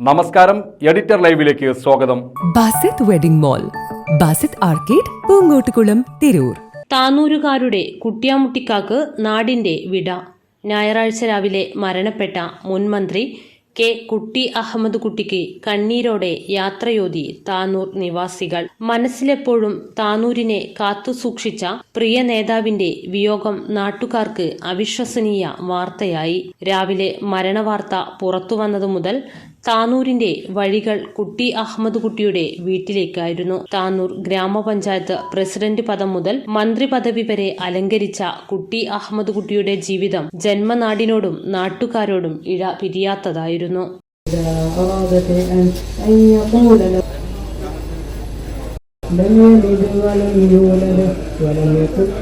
നമസ്കാരം എഡിറ്റർ ലൈവിലേക്ക് സ്വാഗതം. Basith wedding mall Basith arcade Poongottukulam Tirur. താനൂരുകാരുടെ കുട്ടിയാമുട്ടിക്കാക്ക് നാടിന്റെ വിട. ഞായറാഴ്ച രാവിലെ മരണപ്പെട്ട മുൻമന്ത്രി കെ കുട്ടി അഹമ്മദ് കുട്ടിക്ക് കണ്ണീരോടെ യാത്രയോതി താനൂർ നിവാസികൾ. മനസ്സിലെപ്പോഴും താനൂരിനെ കാത്തുസൂക്ഷിച്ച പ്രിയ നേതാവിന്റെ വിയോഗം നാട്ടുകാർക്ക് അവിശ്വസനീയ വാർത്തയായി. രാവിലെ മരണവാർത്ത പുറത്തുവന്നതു മുതൽ താനൂരിന്റെ വഴികൾ കുട്ടി അഹമ്മദ് കുട്ടിയുടെ വീട്ടിലേക്കായിരുന്നു താനൂർ ഗ്രാമപഞ്ചായത്ത് പ്രസിഡന്റ് പദം മുതൽ മന്ത്രി പദവി വരെ അലങ്കരിച്ച കുട്ടി അഹമ്മദ് കുട്ടിയുടെ ജീവിതം ജന്മനാടിനോടും നാട്ടുകാരോടും ഇഴ പിരിയാത്തതായിരുന്നു إذا أراد شيئا أن يقول له لم يلد ولم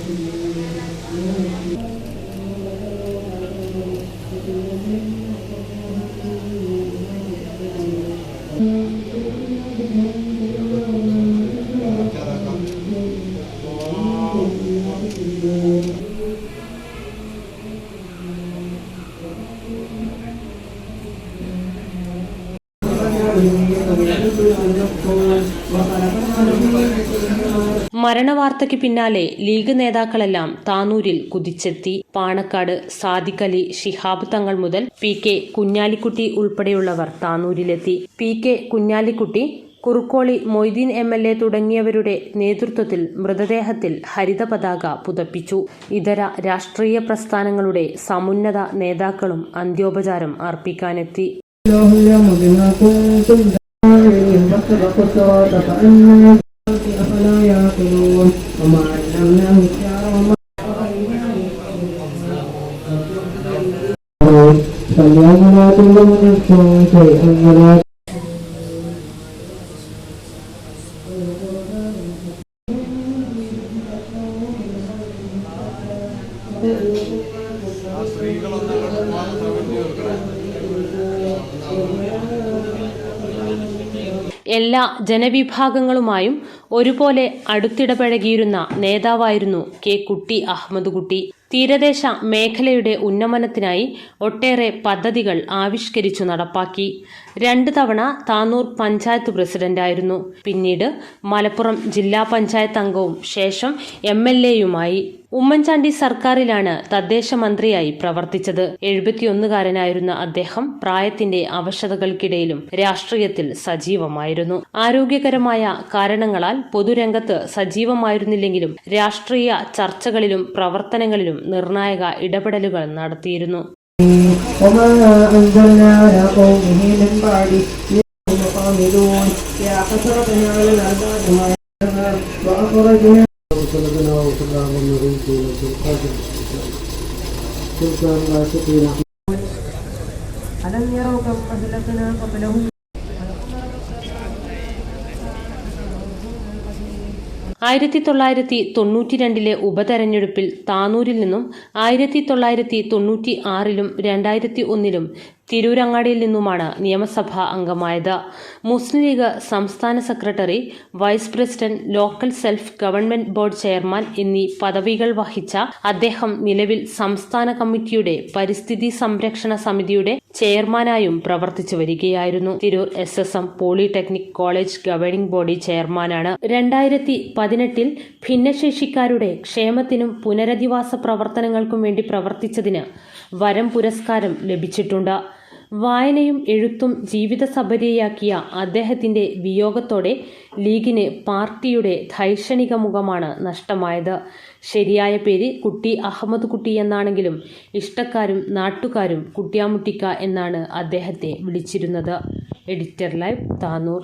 മരണവാർത്തയ്ക്ക് പിന്നാലെ ലീഗ് നേതാക്കളെല്ലാം താനൂരിൽ കുതിച്ചെത്തി. പാണക്കാട് സാദിഖലി ഷിഹാബ് തങ്ങൾ മുതൽ പി കെ കുഞ്ഞാലിക്കുട്ടി ഉൾപ്പെടെയുള്ളവർ താനൂരിലെത്തി. P K Kunhalikutty Kurukkoli Moideen M L A തുടങ്ങിയവരുടെ നേതൃത്വത്തിൽ മൃതദേഹത്തിൽ ഹരിത പതാക പുതപ്പിച്ചു. ഇതര രാഷ്ട്രീയ പ്രസ്ഥാനങ്ങളുടെ സമുന്നത നേതാക്കളും അന്ത്യോപചാരം അർപ്പിക്കാനെത്തി. الله اليوم بما كنتم تعملون فاستبقوا الصراط فأنا أفلا يعقلون وما علمناه الشعر وما فاليوم لا تظلم نفس شيئا ولا എല്ലാ ജനവിഭാഗങ്ങളുമായും ഒരുപോലെ അടുത്തിടപഴകിയിരുന്ന നേതാവായിരുന്നു കെ കുട്ടി അഹമ്മദ് കുട്ടി തീരദേശ മേഖലയുടെ ഉന്നമനത്തിനായി ഒട്ടേറെ പദ്ധതികൾ ആവിഷ്കരിച്ചു നടപ്പാക്കി. രണ്ട് തവണ താനൂർ പഞ്ചായത്ത് പ്രസിഡന്റായിരുന്നു. പിന്നീട് മലപ്പുറം ജില്ലാ പഞ്ചായത്ത് അംഗവും ശേഷം എം എൽ എയുമായി. ഉമ്മൻചാണ്ടി സർക്കാരിലാണ് തദ്ദേശ മന്ത്രിയായി പ്രവർത്തിച്ചത് എഴുപത്തിയൊന്നുകാരനായിരുന്ന അദ്ദേഹം പ്രായത്തിന്റെ അവശതകൾക്കിടയിലും രാഷ്ട്രീയത്തിൽ സജീവമായിരുന്നു ആരോഗ്യകരമായ കാരണങ്ങളാൽ പൊതുരംഗത്ത് സജീവമായിരുന്നില്ലെങ്കിലും രാഷ്ട്രീയ ചർച്ചകളിലും പ്രവർത്തനങ്ങളിലും നിർണായക ഇടപെടലുകൾ നടത്തിയിരുന്നു وما أنزلنا على قومه من بعده هم قاملون يا حسرة على العباد ما يعلمون وأخرجنا وسلمنا وسلم النبي في القدر سلطان راشدين ألم يروا كم أهلكنا قبلهم ആയിരത്തി തൊള്ളായിരത്തി തൊണ്ണൂറ്റി രണ്ടിലെ ഉപതെരഞ്ഞെടുപ്പിൽ താനൂരിൽ നിന്നും ആയിരത്തി തൊള്ളായിരത്തി തൊണ്ണൂറ്റി ആറിലും രണ്ടായിരത്തി ഒന്നിലും തിരൂരങ്ങാടിയിൽ നിന്നുമാണ് നിയമസഭാ അംഗമായത്. മുസ്ലിം ലീഗ് സംസ്ഥാന secretary vice president local self government board chairman എന്നീ പദവികൾ വഹിച്ച അദ്ദേഹം നിലവിൽ സംസ്ഥാന കമ്മിറ്റിയുടെ പരിസ്ഥിതി സംരക്ഷണ സമിതിയുടെ ചെയർമാനായും പ്രവർത്തിച്ചു വരികയായിരുന്നു. Tirur S S M polytechnic college governing body ചെയർമാനാണ്. രണ്ടായിരത്തി പതിനെട്ടിൽ ഭിന്നശേഷിക്കാരുടെ ക്ഷേമത്തിനും പുനരധിവാസ പ്രവർത്തനങ്ങൾക്കും വേണ്ടി പ്രവർത്തിച്ചതിന് വരം പുരസ്കാരം ലഭിച്ചിട്ടുണ്ട്. വായനയും എഴുത്തും ജീവിത സബരിയാക്കിയ അദ്ദേഹത്തിന്റെ വിയോഗത്തോടെ ലീഗിന് പാർട്ടിയുടെ ധൈഷണിക മുഖമാണ് നഷ്ടമായത്. ശരിയായ പേര് കുട്ടി അഹമ്മദ് കുട്ടി എന്നാണെങ്കിലും ഇഷ്ടക്കാരും നാട്ടുകാരും കുട്ടിയാമുട്ടിക്ക എന്നാണ് അദ്ദേഹത്തെ വിളിച്ചിരുന്നത്. Editor live Tanur.